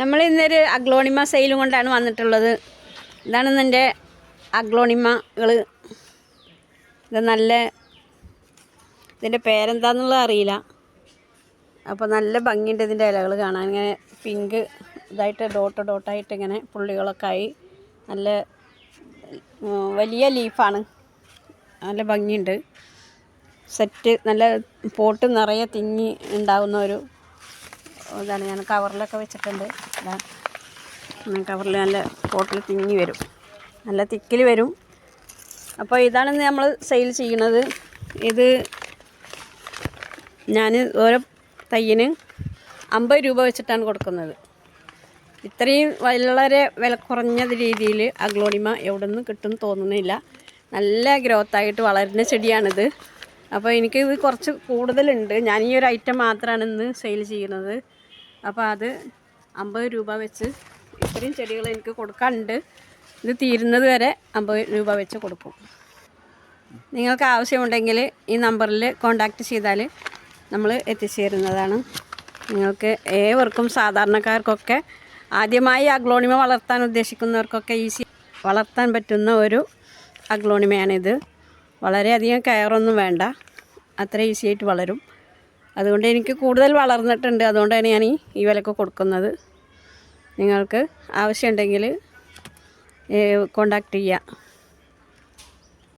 നമ്മൾ ഇന്നൊരു അഗ്ലോണിമ സെയിലും കൊണ്ടാണ് വന്നിട്ടുള്ളത്. ഇതാണ് എന്റെ അഗ്ലോണിമകൾ ഇത് നല്ല ഇതിന്റെ പേരെന്താന്നുള്ളത് അറിയില്ല. അപ്പോൾ നല്ല ഭംഗിയുണ്ട് ഇതിന്റെ ഇലകൾ കാണാൻ. ഇങ്ങനെ പിങ്ക് ഇതായിട്ട് ഡോട്ട് ഡോട്ടായിട്ട് ഇങ്ങനെ പുള്ളികളൊക്കെ ആയി. നല്ല വലിയ ലീഫാണ് നല്ല ഭംഗിയുണ്ട്. സെറ്റ് നല്ല പോട്ട് നിറയെ തിങ്ങി ഉണ്ടാകുന്ന ഒരു ഇതാണ് ഞാൻ കവറിലൊക്കെ വെച്ചിട്ടുണ്ട്. കവറിൽ നല്ല പോട്ടിൽ തിങ്ങി വരും. നല്ല തിക്കിൽ വരും. അപ്പോൾ ഇതാണ് നമ്മൾ സെയിൽ ചെയ്യുന്നത് ഇത് ഞാൻ ഓരോ തയ്യന് അമ്പത് രൂപ വെച്ചിട്ടാണ് കൊടുക്കുന്നത്. ഇത്രയും വളരെ വില കുറഞ്ഞ രീതിയിൽ അഗ്ലോണിമ എവിടെ നിന്ന് കിട്ടും തോന്നുന്നില്ല. നല്ല ഗ്രോത്തായിട്ട് വളരുന്ന ചെടിയാണിത്. അപ്പോൾ എനിക്ക് ഇത് കുറച്ച് കൂടുതലുണ്ട്. ഞാൻ ഈ ഒരു ഐറ്റം മാത്രമാണ് ഇന്ന് സെയിൽ ചെയ്യുന്നത്. അപ്പോൾ അത് അമ്പത് രൂപ വെച്ച് ഇത്രയും ചെടികൾ എനിക്ക് കൊടുക്കാനുണ്ട്. ഇത് തീരുന്നത് വരെ അമ്പത് രൂപ വെച്ച് കൊടുക്കും. നിങ്ങൾക്ക് ആവശ്യമുണ്ടെങ്കിൽ ഈ നമ്പറിൽ കോണ്ടാക്റ്റ് ചെയ്താൽ നമ്മൾ എത്തിച്ചു തരുന്നതാണ് നിങ്ങൾക്ക് ഏവർക്കും സാധാരണക്കാർക്കൊക്കെ ആദ്യമായി അഗ്ലോണിമ വളർത്താൻ ഉദ്ദേശിക്കുന്നവർക്കൊക്കെ ഈസി വളർത്താൻ പറ്റുന്ന ഒരു അഗ്ലോണിമയാണിത്. വളരെയധികം കെയറൊന്നും വേണ്ട. അത്ര ഈസി ആയിട്ട് വളരും. അതുകൊണ്ട് എനിക്ക് കൂടുതൽ വളർന്നിട്ടുണ്ട്. അതുകൊണ്ടാണ് ഞാൻ ഈ വിലക്ക് കൊടുക്കുന്നത്. നിങ്ങൾക്ക് ആവശ്യമുണ്ടെങ്കിൽ കോണ്ടാക്ട് ചെയ്യുക